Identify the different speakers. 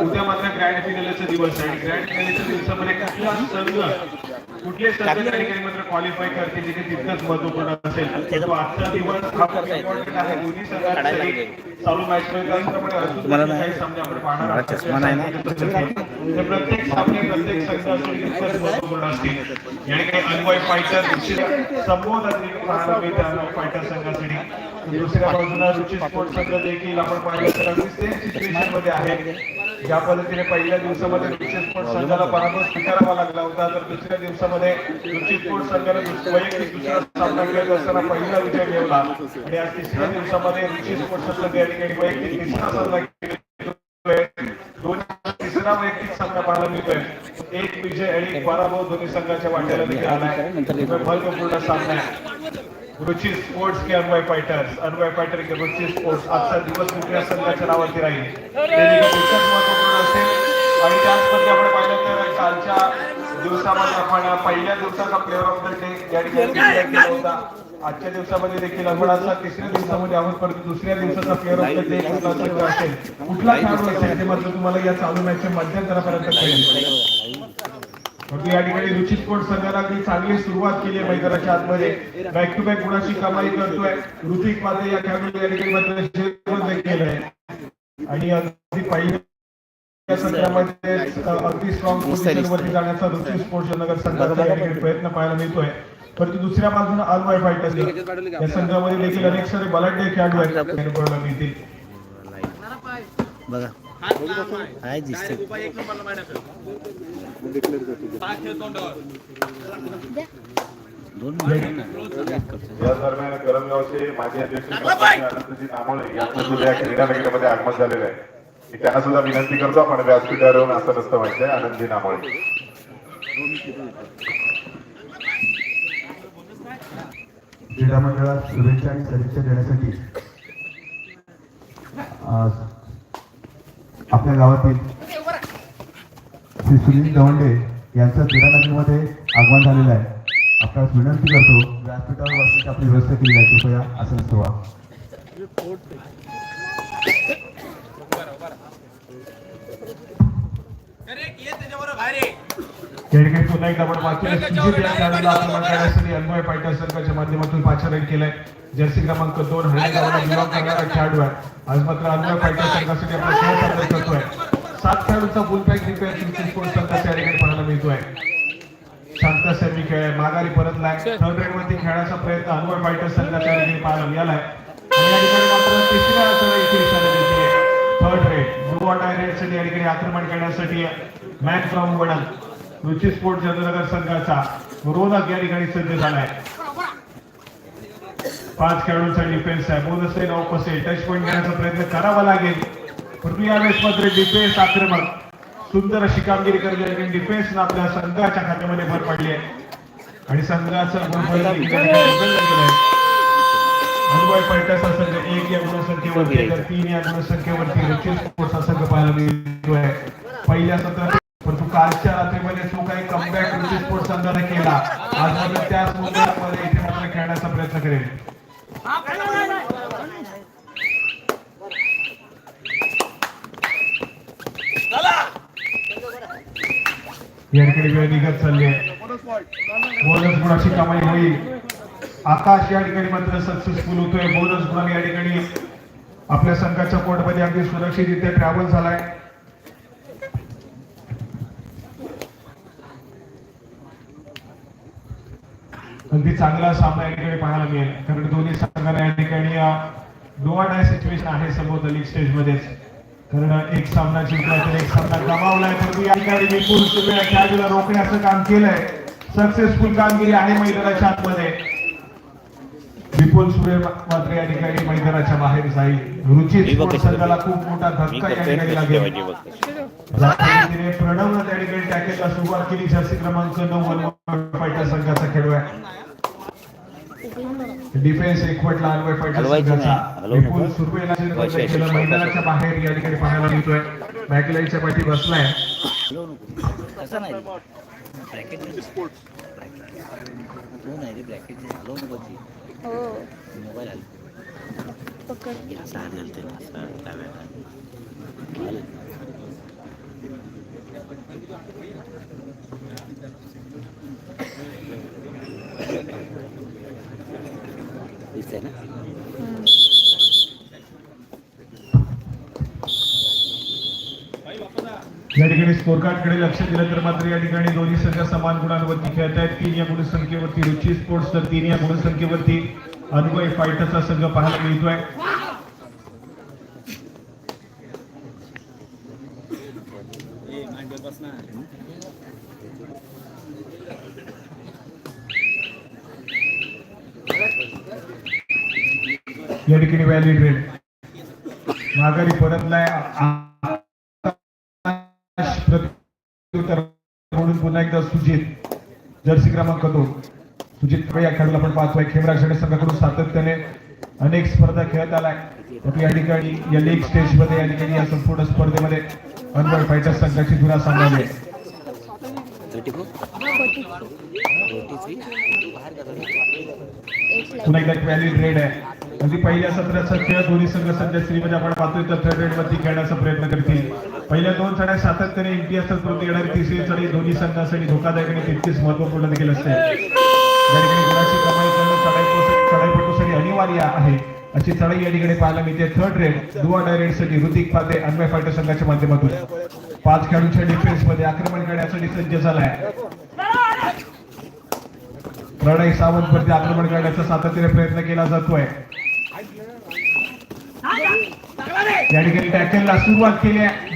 Speaker 1: उद्या मात्र ग्रँड फिनालेचा दिवस आहे. ग्रँड फिनालेच्या दिवसामध्ये कुठला मात्र क्वालिफाय करतील तिथे तितकंच महत्त्वपूर्ण असेल. तो आजचा दिवस आहे. दोन्ही संघांसाठी चालू मॅच मध्ये त्याचप्रमाणे अजून काही सामने आपण पाहणार आहोत. तर प्रत्येक सामने प्रत्येक संघ असून तितकंच महत्त्वपूर्ण असतील. याने काही अनवॉय फायटर पाहायला मिळते अनवॉय फायटर संघासाठी. दुसऱ्या बाजूला रुची स्पोर्ट संघ देखील आपण पाहिलं तर अगदी सेम सिच्युएशनमध्ये आहे. ज्या पद्धतीने पहिल्या दिवसामध्ये स्पोर्ट संघाला पराभव स्वीकारावा लागला होता तर दुसऱ्या दिवसामध्ये रुची स्पोर्ट संघाने वैयक्तिक दुसरा सामना खेळत असताना पहिला विजय मिळवला. आणि आज तिसऱ्या दिवसामध्ये रुची स्पोर्ट संघ या ठिकाणी वैयक्तिक तिसरा सामना. दोन तिसरा वैयक्तिक सामना पाहायला मिळतोय. एक विजय आणि पराभव दोन्ही संघाच्या वाट्याला देखील आलाय. महत्त्वपूर्ण सामना आहे. रुची स्पोर्ट्स के अनवय फायटर्स अनवय फायटर के रुची स्पोर्ट्स आजचा दिवस क्रीडा संघाच्या नावावरती राहील. महत्त्वपूर्ण असेल. आणि त्याचमध्ये आपण पाहिलं तर कालच्या दिवसामध्ये आपण पहिल्या दिवसाचा प्लेअर ऑफ द डे या ठिकाणी होता. आजच्या दिवसामध्ये देखील आपण आता तिसऱ्या दिवसामध्ये आहोत परंतु दुसऱ्या दिवसाचा प्लेअर ऑफ द डे कुठला संघ असेल कुठला खेळाडू असेल ते मात्र तुम्हाला या चालू मॅचच्या मध्यंतरापर्यंत कळेल. परंतु या ठिकाणी रुची स्पोर्ट संघाला अगदी चांगली सुरुवात केली आहे मैदानाच्या आतमध्ये. बॅक टू बॅक गुणाची कमाई करतोय? ऋतिक पाध्ये या खेळाडू या ठिकाणी आहे. आणि अगदी सत्रामध्ये अगदी स्ट्रॉंग पोझिशन वरती जाण्याचा रुची स्पोर्ट्स नगर संघाचा या ठिकाणी प्रयत्न पाहायला मिळतोय. परंतु दुसऱ्या बाजूने अनवाय फायटर्स या संघामध्ये देखील अनेक सारे बलाढ्य खेळाडू आहेत. मिळतील.
Speaker 2: बघा. काय दिसतंय. दोन
Speaker 3: या दरम्यान करमगावचे माजी अध्यक्ष अनंतजी नामोळे यांचं सुद्धा या क्रीडा नगरीमध्ये आगमन झालेलं आहे. मी त्यांना सुद्धा विनंती करतो आपण व्यासपीठावर येऊन असं नसतं व्हायचंय आनंदजी नामोळे
Speaker 4: क्रीडा मंडळात शुभेच्छा आणि सदिच्छा देण्यासाठी आपल्या गावातील श्री सुनील गवंडे यांचं क्रीडानगरीमध्ये आगमन झालेलं आहे. आपल्याला विनंती करतो व्यासपीठावर बसण्याची आपली व्यवस्था केली आहे कृपया असं ठेवा.
Speaker 1: या ठिकाणी पुन्हा एकदा आपण मागच्या आक्रमण करण्यासाठी अनवय फायटर संघाच्या माध्यमातून पाचारण केलंय. जर्सी क्रमांक दोन हळदीगावला बिलॉंग करणारा खेळाडू आहे. आज मात्र अनवय फायटर संघासाठी आपला खेळ सादर करतोय. सात खेळाडूंचा फुल पॅक रिपेअर तुमची स्पोर्ट संघाच्या ठिकाणी पाहायला मिळतोय. शांत सेमी खेळ आहे. माघारी परतलाय थर्ड रेडमध्ये खेळण्याचा प्रयत्न अनवय फायटर संघाच्या या ठिकाणी पाहायला मिळालाय. आणि या ठिकाणी मात्र तिसऱ्या आठवड्या इथे इशारा देते थर्ड रेड ब्लू वॉटर रेडसाठी या ठिकाणी आक्रमण करण्यासाठी मॅन फ्रॉम वडन रुची स्पोर्ट चंद्रनगर संघाचा रोनक या ठिकाणी सज्ज झालाय. पाच खेळाडूंचा डिफेन्स आहे. बोनस आहे नऊ पसेल टच पॉईंट घेण्याचा प्रयत्न करावा लागेल. परंतु यावेळेस मात्र डिफेन्स आक्रमक. सुंदर अशी कामगिरी करते डिफेन्स आपल्या संघाच्या खात्यामध्ये भर पडली आहे. आणि संघाचं अनुभव पैठणचा संघ एक या गुणसंख्येवरती तर तीन या गुणसंख्येवरती रचित स्पोर्ट्स संघ पाहायला मिळतोय. पहिल्या सत्रात कालच्या रात्रीमध्ये जो काही कमबॅक रुची स्पोर्ट्स संघाने केला. आज मात्र त्याच मुद्द्यामध्ये इथे मात्र खेळण्याचा प्रयत्न करेल या ठिकाणी वेळ निघत चालली आहे. बोनस गुणाची कमाई होईल. आकाश या ठिकाणी मात्र सक्सेसफुल होतोय. बोनस गुणाने या ठिकाणी आपल्या संघाच्या कोर्टमध्ये अगदी सुरक्षितरित्या ट्रॅव्हल झालाय. अगदी चांगला सामना या ठिकाणी पाहायला मिळेल. कारण दोन्ही संघांना या ठिकाणी डाय सिच्युएशन आहे समोर स्टेज मध्येच. कारण एक सामना जिंकला तर एक सामना गमावलाय. परंतु या ठिकाणी विपुल सुबे खेळाडूला रोखण्याचं काम केलंय. सक्सेसफुल कामगिरी आहे मैदानाच्या आतमध्ये. विपुल सुरे मात्र या ठिकाणी मैदानाच्या बाहेर जाईल. रुचित संघाला खूप मोठा धक्का या ठिकाणी लागेल. प्रणवनं त्या ठिकाणी टॅकेलला सुरुवात केली जर्सी क्रमांक नऊ वन फायटर संघाचा. खेळू आहे डिफेन्स एकवटला अनवय फायटर संघाचा विपुल
Speaker 2: नको.
Speaker 1: सुरवेला
Speaker 2: अशी- अशी-
Speaker 1: केलं. मैदानाच्या बाहेर या ठिकाणी पाहायला मिळतोय. बॅकलाईनच्या पाठी बसलाय.
Speaker 2: हलवू नको. दिसतंय ना
Speaker 1: या ठिकाणी स्कोर कार्डकडे लक्ष दिलं तर मात्र या ठिकाणी दोन्ही संघ समान गुणांवरती खेळत आहेत तीन या गुणसंख्येवरती रुची स्पोर्ट्स तर तीन या गुणसंख्येवरती अनुभव फायटरचा संघ पाहायला मिळतोय. या ठिकाणी व्हॅलिड रेड माघारी परतलाय. नाही म्हणून पुन्हा एकदा सुजित. जर्सी क्रमांक दोन. सुजित या खेळाडूला आपण पाहतोय. खेमरा खेळ संघाकडून सातत्याने अनेक स्पर्धा खेळत आलाय. या ठिकाणी या लीग स्टेजमध्ये या ठिकाणी या संपूर्ण स्पर्धेमध्ये अनवर फायटर संघाची धुरा
Speaker 5: लाईन
Speaker 1: पुन्हा एकदा व्हॅलिड रेड आहे. अगदी पहिल्या सत्राचा खेळ दोन्ही संघ सध्या श्रीमध्ये आपण पाहतोय तर थर्ड रेड वरती खेळण्याचा प्रयत्न करतील. पहिल्या दोन चढ्या सातत्याने एमटी असतात परंतु येणारी तिसरी चढी दोन्ही संघासाठी धोकादायक आणि तितकीच महत्त्वपूर्ण देखील असते. या ठिकाणी गुणाची कमाई करणं चढाई चढाईपटूसाठी अनिवार्य आहे. अशी चढाई या ठिकाणी पाहायला मिळते. थर्ड रेड दुवा डायरेडसाठी ऋतिक पाते अन्वय फायटर संघाच्या माध्यमातून. पाच खेळाडूंच्या डिफेन्समध्ये आक्रमण करण्यासाठी सज्ज झालाय. प्रणय सावंत वरती आक्रमण करण्याचा सातत्याने प्रयत्न केला जातोय. या ठिकाणी टॅकलला सुरुवात केली आहे.